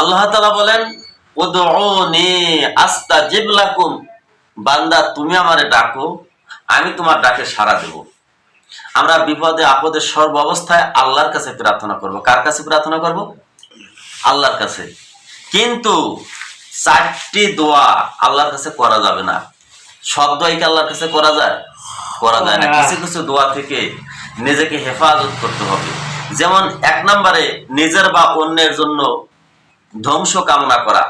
আল্লাহ তালা বলেন বান্দা, তুমি আমারে ডাকো, আমি তোমার ডাকে সাড়া দেব। আমরা বিপদে, আপদে, সর্ব অবস্থায় আল্লাহর কাছে প্রার্থনা করব। কার কাছে প্রার্থনা করব? আল্লাহর কাছে। কিন্তু চারটি দোয়া আল্লাহর কাছে করা যাবে না। সব দোয়াই কি আল্লাহর কাছে করা যায়? করা যায় না। কিছু কিছু দোয়া থেকে নিজেকে হেফাজত করতে হবে। যেমন এক নম্বরে, নিজের বা অন্যের জন্য ধ্বংস কামনা করা।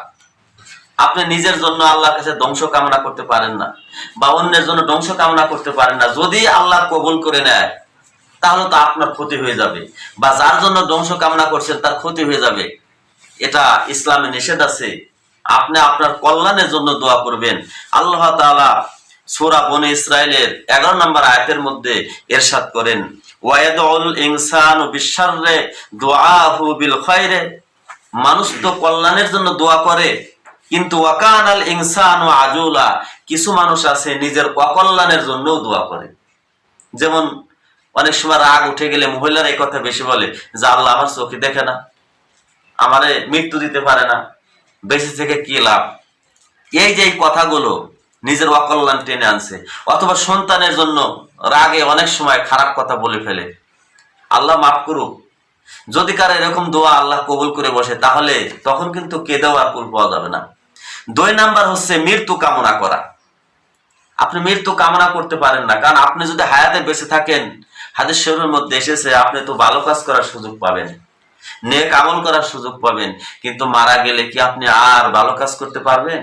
আপনি নিজের জন্য আল্লাহর কাছে ধ্বংস কামনা করতে পারেন না, বা অন্যের জন্য ধ্বংস কামনা করতে পারেন না। যদি আল্লাহ কবুল করে নেয়, তাহলে তো আপনার ক্ষতি হয়ে যাবে, বা যার জন্য ধ্বংস কামনা করছেন তার ক্ষতি হয়ে যাবে। এটা ইসলামে নিষেধ আছে। আপনি আপনার কল্যাণের জন্য দোয়া করবেন। আল্লাহ তাআলা সূরা বনে ইসরায়েলের এগারো নম্বর আয়াতের মধ্যে এরশাদ করেন ওয়াইদুল ইনসানু বিশাররে দুআহু বিল খায়রে। মানুষ তো কল্যাণের জন্য দোয়া করে, কিন্তু ওয়াকান আল ইনসান আজুলা, কিছু মানুষ আছে নিজের অকল্যাণের জন্যও দোয়া করে। যেমন অনেক সময় রাগ উঠে গেলে মহিলারা এই কথা বেশি বলে যে, আল্লাহ আমার চোখে দেখে না, আমারে মৃত্যু দিতে পারে না, বেশি থেকে কি লাভ? এই যে কথাগুলো নিজের অকল্যাণ টেনে আনছে, অথবা সন্তানের জন্য রাগে অনেক সময় খারাপ কথা বলে ফেলে। আল্লাহ মাফ করুক যদি কারও এরকম দোয়া আল্লাহ কবুল করে বসে, তাহলে তখন কিন্তু কেঁদেও আর কুল পাওয়া যাবে না। দুই নাম্বার হচ্ছে মৃত্যু কামনা করা। আপনি মৃত্যু কামনা করতে পারেন না, কারণ আপনি যদি হায়াতে বেঁচে থাকেন, হাদিস শরীরের মধ্যে এসেছে, আপনি তো ভালো কাজ করার সুযোগ পাবেন, নেক আমল করার সুযোগ পাবেন, কিন্তু মারা গেলে কি আপনি আর ভালো কাজ করতে পারবেন?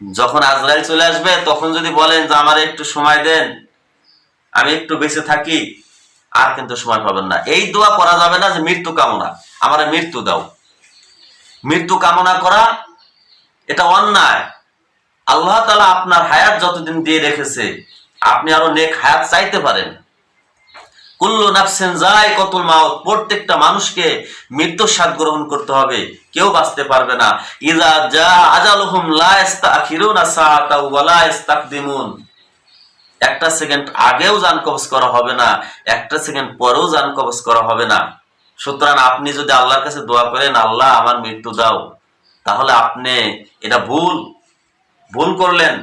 যখন আজরাইল চলে আসবে, তখন যদি বলেন যে, আমার একটু সময় দেন, আমি একটু বেঁচে থাকি আর কিন্তু সময় পাবেন না। এই দোয়া করা যাবে না যে মৃত্যু কামনা। আমার মৃত্যু দাও। মৃত্যু কামনা করা, এটা অন্যায়। আল্লাহ তালা আপনার হায়াত যতদিন দিয়ে রেখেছে, আপনি আরও নেক হায়াত চাইতে পারেন। কুল্লু নাফসেন যায় কতুল মাউত, প্রত্যেকটা মানুষকে মৃত্যুর স্বাদ গ্রহণ করতে হবে। কেউ বাঁচতে পারবে না। ইজা যা আজালুহুম লা ইস্তাখিরুনা সাআতা ওয়া লা ইস্তাকদিমুন। একটা সেকেন্ড আগেও যান কবজ করা হবে না, একটা সেকেন্ড পরেও যান কবজ করা হবে না। সুতরাং আপনি যদি আল্লাহর কাছে দোয়া করেন, আল্লাহ, আমার মৃত্যু দাও। তাহলে আপনি এটা ভুল ভুল করলেন।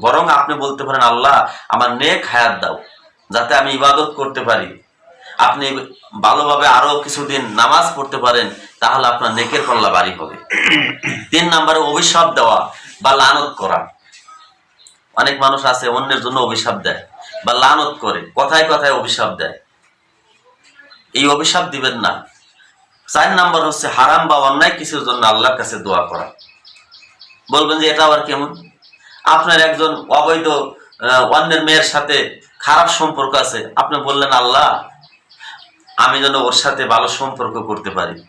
বরং আপনি বলতে পারেন, আল্লাহ, আমার নেক হায়াত দাও, যাতে আমি ইবাদত করতে পারি। আপনি ভালোভাবে আরও কিছুদিন নামাজ পড়তে পারেন, তাহলে আপনার নেকের পাল্লা বাড়ি হবে। তিন নম্বরে অভিশাপ দেওয়া বা লানত করা। অনেক মানুষ আছে, অন্যের জন্য অভিশাপ দেয় বা লানত করে, কথায় কথায় অভিশাপ দেয়। এই অভিশাপ দিবেন না। চার নাম্বার হচ্ছে হারাম বা অন্যায় কিছুর জন্য আল্লাহর কাছে দোয়া করা। বলবেন যে এটা আবার কেমন? আপনার একজন অবৈধ অন্যের মেয়ের সাথে খারাপ সম্পর্ক আছে, আপনি বললেন, আল্লাহ, আমি যেন ওর সাথে ভালো সম্পর্ক করতে পারি।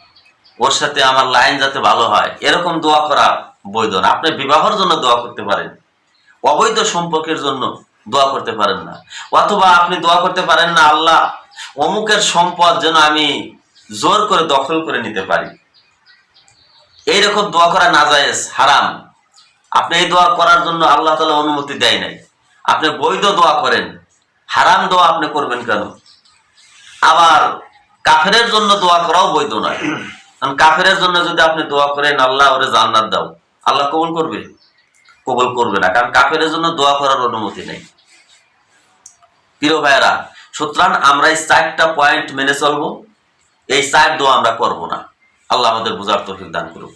ওর সাথে আমার লাইন যাতে ভালো হয়। এরকম দোয়া করা বৈধ না। আপনি বিবাহের জন্য দোয়া করতে পারেন। অবৈধ সম্পর্কের জন্য দোয়া করতে পারেন না। অথবা আপনি দোয়া করতে পারেন না, আল্লাহ অমুকের সম্পদ যেন আমি জোর করে দখল করে নিতে পারি। এইরকম দোয়া করা না জায়েজ হারাম। আপনি এই দোয়া করার জন্য আল্লাহ তালা অনুমতি দেয় নাই। আপনি বৈধ দোয়া করেন, হারাম দোয়া আপনি করবেন কেন? আবার কাফেরের জন্য দোয়া করাও বৈধ নয়। কারণ কাফেরের জন্য যদি আপনি দোয়া করেন, আল্লাহ ওরে জান্নাত দাও। আল্লাহ কবুল করবে। কবুল করবে না। কারণ কাফের জন্য দোয়া করার অনুমতি নেই। প্রিয় ভাইয়েরা, সুতরাং আমরা এই চারটা পয়েন্ট মেনে চলবো। এই চার দোয়া আমরা করব না। আল্লাহ আমাদের বোঝার তফিক দান করুক।